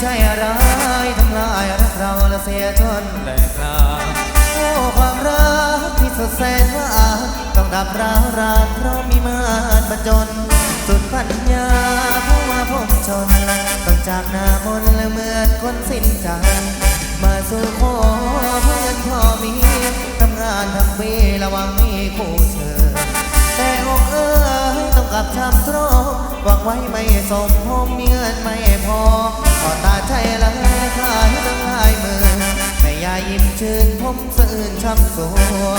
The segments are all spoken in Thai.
ใจร้ายทำลายรักเราและเสียจนแตลกราโอ้ความรักที่สดแสนว่าต้องดับร้าวราเพราะมีมารประจน สุดปัญญาเพราะว่าผมชนต้องจากหน้าบนและเหมือนคนสิ้นใจมาสู่ขอเพื่อนพ่อมีทำงานทำเบลระวังมีคู่ ช้ำตรองหวังไว้ไม่สมผมมีเงินไม่พอก็ตาใจละขายตั้งหลายหมื่นแต่ยายิ้มชื่นผมสื่นช้ำสว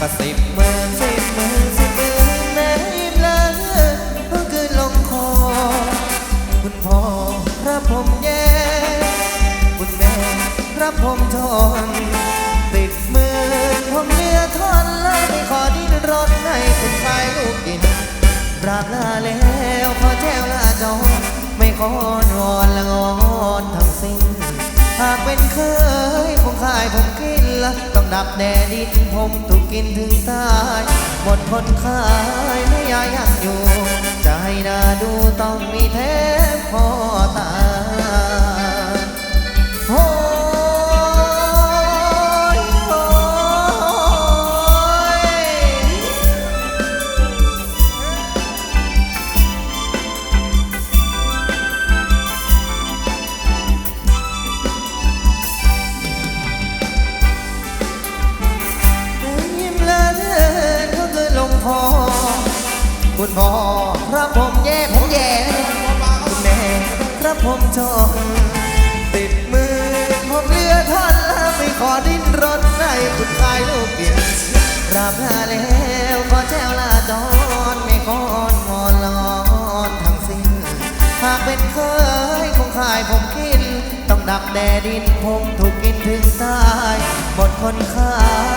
ก็สิบหมื่นสิบหมื่นสิบหมื่นแม่ยิ้มละเพิ่งคืนลงคอ คุณพ่อพระผมแย่คุณแม่พระผมทน ราบลาแล้วขอแจ้วลาจอง ไม่ขอนวอนละงอนทั้งสิ้น หากเป็นเคยคงขายผมกินละต้องดับแดดดินผมถูกกินถึงตาย หมดคนขายไม่ยายังอยู่ ใจน่าดูต้องมีแท้ คุณพ่อพระผมแย่ผมแย่คุณแม่พระผมจองติดมือผมเลือท่อนล้วไม่ขอดิ้นรนในคุณชายลูกเกียรราบลาแล้วขอแจ้วลาจรไม่ขอนงอนลอนทั้งสิ้น หากเป็นเคยคงขายผมกิน ต้องดับแดดดินผมถูกกินถึงตายหมดคนขาย